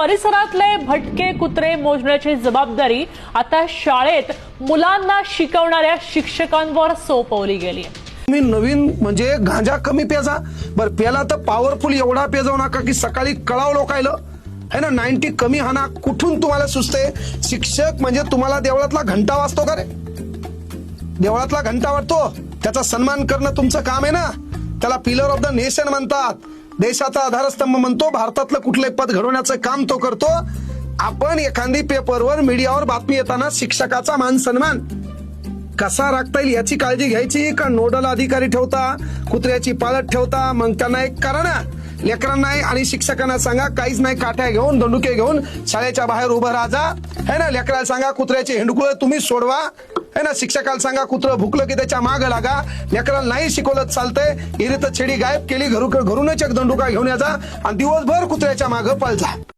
परिसरातले भटके कुत्रे मोजण्याची जबाबदारी आता शाळेत मुलांना शिकवणाऱ्या शिक्षकांवर सोपवली गेली आहे. तुम्ही नवीन म्हणजे गांजा कमी पेजा. बरं पेला तर पॉवरफुल एवढा पेजाऊ नका की सकाळी कळाव लोकायला. है ना नाईन्टी कमी हाना कुठून तुम्हाला सुचते शिक्षक म्हणजे तुम्हाला देवळातला घंटा वाजतो का रे? देवळातला घंटा वाटतो त्याचा सन्मान करणं तुमचं काम आहे ना. त्याला पिलर ऑफ द नेशन म्हणतात. देशाचा आधारस्तंभ म्हणतो भारतातलं कुठलंही पद घडवण्याचं काम तो करतो. आपण एखादी पेपरवर मीडियावर बातमी येताना शिक्षकाचा मान सन्मान कसा राखता येईल याची काळजी घ्यायची का नोडल अधिकारी ठेवता कुत्र्याची पाळत ठेवता मग त्यांना एक करा ना लेकरांना आणि शिक्षकांना सांगा काहीच नाही काठ्या घेऊन दंडुके घेऊन शाळेच्या बाहेर उभं राहा है ना लेकराला सांगा कुत्र्याचे हिंडकुळ तुम्ही सोडवा. है ना? शिक्षकाला सांगा कुत्र भुकलं की त्याच्या माग लागा. लेकराला नाही शिकवलं चालतंय. इरित तर छेडी गायब केली घरू घरूनच एक दंडुका घेऊन याचा आणि दिवसभर कुत्र्याच्या माग पळजा